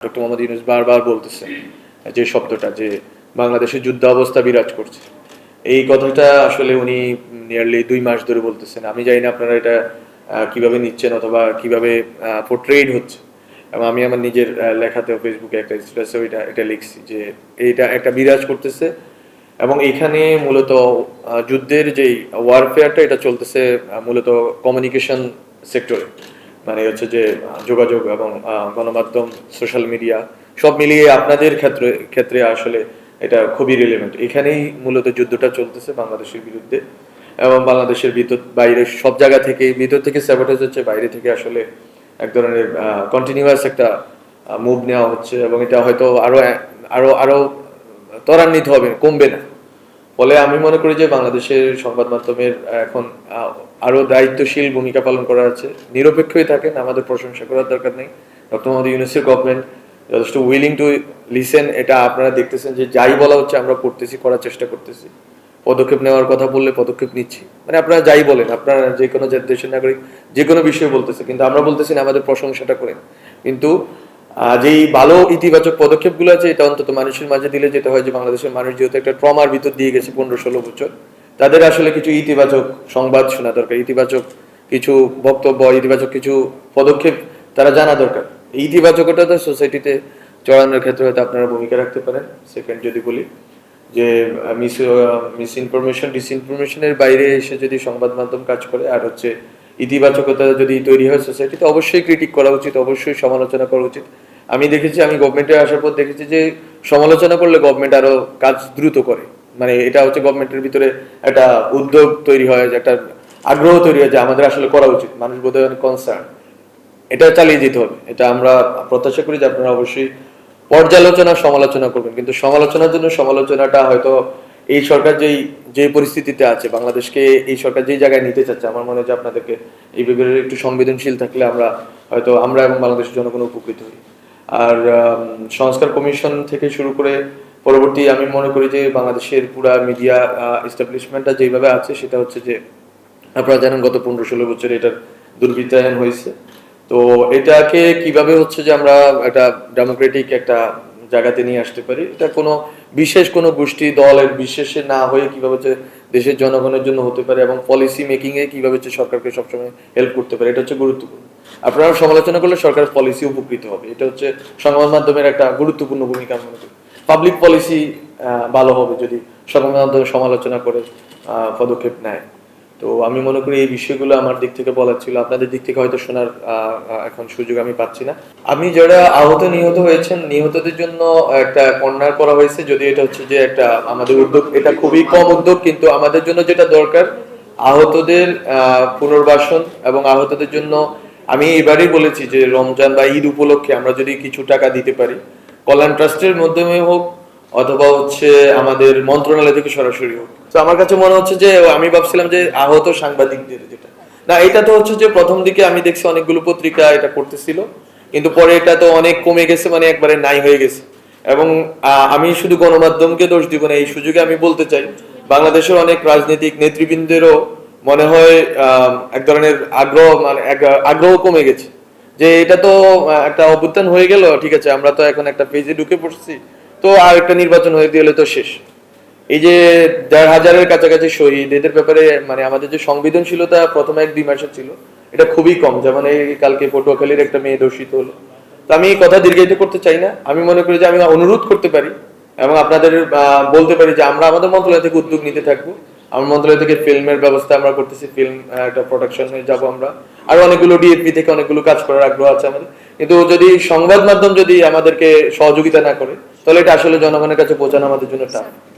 Doctor Mohammad Yunus বারবার বলতেছেন যে শব্দটা যে বাংলাদেশে যুদ্ধ অবস্থা বিরাজ করছে। এই কথাটা আসলে উনি নিয়ারলি দুই মাস ধরে বলতেছেন। আমি জানি না আপনারা এটা কীভাবে নিচ্ছেন অথবা কীভাবে পোর্ট্রেড হচ্ছে। এবং আমি আমার নিজের আহ, লেখাতেও ফেসবুকে একটা স্ট্যাটাসেও এটা এটা লিখছি যে এইটা একটা বিরাজ করতেছে। এবং এখানে মূলত যুদ্ধের যেই ওয়ারফেয়ারটা এটা চলতেছে মূলত কমিউনিকেশন সেক্টরে মানে হচ্ছে যে যোগাযোগ এবং গণমাধ্যম সোশ্যাল মিডিয়া সব মিলিয়ে আপনাদের ক্ষেত্রে ক্ষেত্রে আসলে এটা খুবই রিলেভেন্ট এখানেই মূলত যুদ্ধটা চলতেছে বাংলাদেশের বিরুদ্ধে এবং বাংলাদেশের ভিতর, বাইরে সব জায়গা থেকে, ভিতর থেকে স্যাবোটেজ হচ্ছে, বাইরে থেকে আসলে এক ধরনের কন্টিনিউয়াস একটা মুভ নেওয়া হচ্ছে এবং এটা হয়তো আরও আরও আরও ত্বরান্বিত হবে, কমবে না। ফলে আমি মনে করি যে বাংলাদেশের সংবাদ মাধ্যমের এখন আহ, আরও দায়িত্বশীল ভূমিকা পালন করা আছে। নিরপেক্ষই থাকেন আমাদের প্রশংসা করার দরকার নেই। ডক্টর মোহাম্মদ ইউনুসের গভর্নমেন্ট যথেষ্ট উইলিং টু লিসেন এটা আপনারা দেখতেছেন যে যাই বলা হচ্ছে আমরা করতেছি করার চেষ্টা করতেছি। পদক্ষেপ নেওয়ার কথা বললে পদক্ষেপ নিচ্ছি। মানে আপনারা যাই বলেন আপনারা যে কোনো দেশের নাগরিক যে কোনো বিষয়ে বলতেছে কিন্তু আমরা বলতেছি না আমাদের প্রশংসাটা করেন। কিন্তু যেই ভালো ইতিবাচক পদক্ষেপগুলো আছে এটা অন্তত মানুষের মাঝে দিলে যেটা হয় যে বাংলাদেশের মানুষ যেহেতু একটা ট্রমার ভিতর দিয়ে গেছে পনেরো ষোলো বছর তাদের আসলে কিছু ইতিবাচক সংবাদ শোনা দরকার, ইতিবাচক কিছু বক্তব্য, ইতিবাচক কিছু পদক্ষেপ তারা জানা দরকার। ইতিবাচকতা তো সোসাইটিতে চড়ানোর ক্ষেত্রে হয়তো আপনারা ভূমিকা রাখতে পারেন। সেকেন্ড যদি বলি, যে মিস মিস ইনফরমেশন ডিসইনফরমেশনের বাইরে এসে যদি সংবাদ মাধ্যম কাজ করে, আর হচ্ছে ইতিবাচকতা যদি তৈরি হয় সোসাইটিতে অবশ্যই ক্রিটিক করা উচিত, অবশ্যই সমালোচনা করা উচিত। আমি দেখেছি, আমি গভর্নমেন্টে আসার পর দেখেছি যে, সমালোচনা করলে গভর্নমেন্ট আরও কাজ দ্রুত করে। মানে এটা হচ্ছে গভর্নমেন্টের ভিতরে একটা উদ্যোগ তৈরি হয়, যে একটা আগ্রহ তৈরি হয় যে আমাদের আসলে করা উচিত, মানুষ বোধহয় অনেক কনসার্ন এটা চালিয়ে যেতে হবে, এটা আমরা প্রত্যাশা করি যে আপনারা অবশ্যই পর্যালোচনা, সমালোচনা করবেন। কিন্তু সমালোচনার জন্য সমালোচনাটা হয়তো এই সরকার যেই, যে পরিস্থিতিতে আছে, বাংলাদেশকে এই সরকার যেই জায়গায় নিতে চাচ্ছে, আমার মনে হয় যে আপনাদেরকে এই ব্যাপারে একটু সংবেদনশীল থাকলে আমরা হয়তো, আমরা এবং বাংলাদেশের জন্য কোনো উপকৃত হই। আর সংস্কার কমিশন থেকে শুরু করে পরবর্তী আমি মনে করি যে বাংলাদেশের পুরা মিডিয়া এস্টাবলিশমেন্টটা যেভাবে আছে, সেটা হচ্ছে যে আপনারা জানেন গত পনেরো ষোলো বছর এটার দুর্বৃত্তায়ন হয়েছে। তো এটাকে কীভাবে হচ্ছে যে আমরা একটা ডেমোক্রেটিক একটা জায়গাতে নিয়ে আসতে পারি, এটা কোনো বিশেষ কোনো গোষ্ঠী দলের বিশেষে না হয়ে কীভাবে হচ্ছে দেশের জনগণের জন্য হতে পারে এবং পলিসি মেকিং এ কীভাবে হচ্ছে সরকারকে সবসময় হেল্প করতে পারে, এটা হচ্ছে গুরুত্বপূর্ণ। আপনারা সমালোচনা করলে সরকার পলিসি উপকৃত হবে, এটা হচ্ছে সংবাদ মাধ্যমের একটা গুরুত্বপূর্ণ ভূমিকা মনে করি। পাবলিক পলিসি ভালো হবে যদি মাধ্যম সমালোচনা করে পদক্ষেপ নেয়। তো আমি মনে করি এই বিষয়গুলো আমার দিক থেকে বলার ছিল। আপনাদের দিক থেকে হয়তো শোনার এখন সুযোগ আমি পাচ্ছি না। আমি যারা আহত নিহত হয়েছেন নিহতদের জন্য একটা কর্নার করা হয়েছে। যদি এটা হচ্ছে যে একটা আমাদের উদ্যোগ এটা খুবই কম উদ্যোগ কিন্তু আমাদের জন্য যেটা দরকার আহতদের আহ, পুনর্বাসন এবং আহতদের জন্য আমি এবারেই বলেছি যে রমজান বা ঈদ উপলক্ষে আমরা যদি কিছু টাকা দিতে পারি কল্যাণ ট্রাস্টের মাধ্যমে হোক, অথবা হচ্ছে আমাদের মন্ত্রণালয় থেকে সরাসরি হোক। তো আমার কাছে মনে হচ্ছে যে আমি ভাবছিলাম যে আহত সাংবাদিকদের যেটা। না, এটা তো হচ্ছে যে প্রথম দিকে আমি দেখছি অনেকগুলো পত্রিকা এটা করতেছিল, কিন্তু পরে এটা তো অনেক কমে গেছে মানে একবারে নাই হয়ে গেছে। এবং আমি শুধু গণমাধ্যমকে দোষ দিব না, এই সুযোগে আমি বলতে চাই, বাংলাদেশের অনেক রাজনৈতিক নেতৃবৃন্দেরও মনে হয় এক ধরনের আগ্রহ মানে আগ্রহ কমে গেছে। যে এটা তো একটা অভ্যুত্থান হয়ে গেল, ঠিক আছে, আমরা তো এখন একটা পেজে ঢুকে পড়ছি, তো আর একটা নির্বাচন হয়ে গেলে তো শেষ। এই যে দেড় হাজারের কাছাকাছি শহীদ, এদের ব্যাপারে মানে আমাদের যে সংবেদনশীলতা প্রথম এক দুই মাসের ছিল, এটা খুবই কম, যেমন এই কালকে পটুয়াখালীর একটা মেয়ে দর্শিত হলো। তো আমি এই কথা দীর্ঘায়িত করতে চাই না, আমি মনে করি যে আমি অনুরোধ করতে পারি, এবং আপনাদের বলতে পারি যে আমরা আমাদের মন্ত্রণালয় থেকে উদ্যোগ নিতে থাকব। আমার মন্ত্রণালয় থেকে ফিল্মের ব্যবস্থা আমরা করতেছি, ফিল্ম একটা প্রোডাকশন প্রোডাকশনে যাব আমরা। আর অনেকগুলো ডিএপি থেকে অনেকগুলো কাজ করার আগ্রহ আছে আমাদের। কিন্তু যদি সংবাদ মাধ্যম যদি আমাদেরকে সহযোগিতা না করে, তাহলে এটা আসলে জনগণের কাছে পৌঁছানো আমাদের জন্য টাফ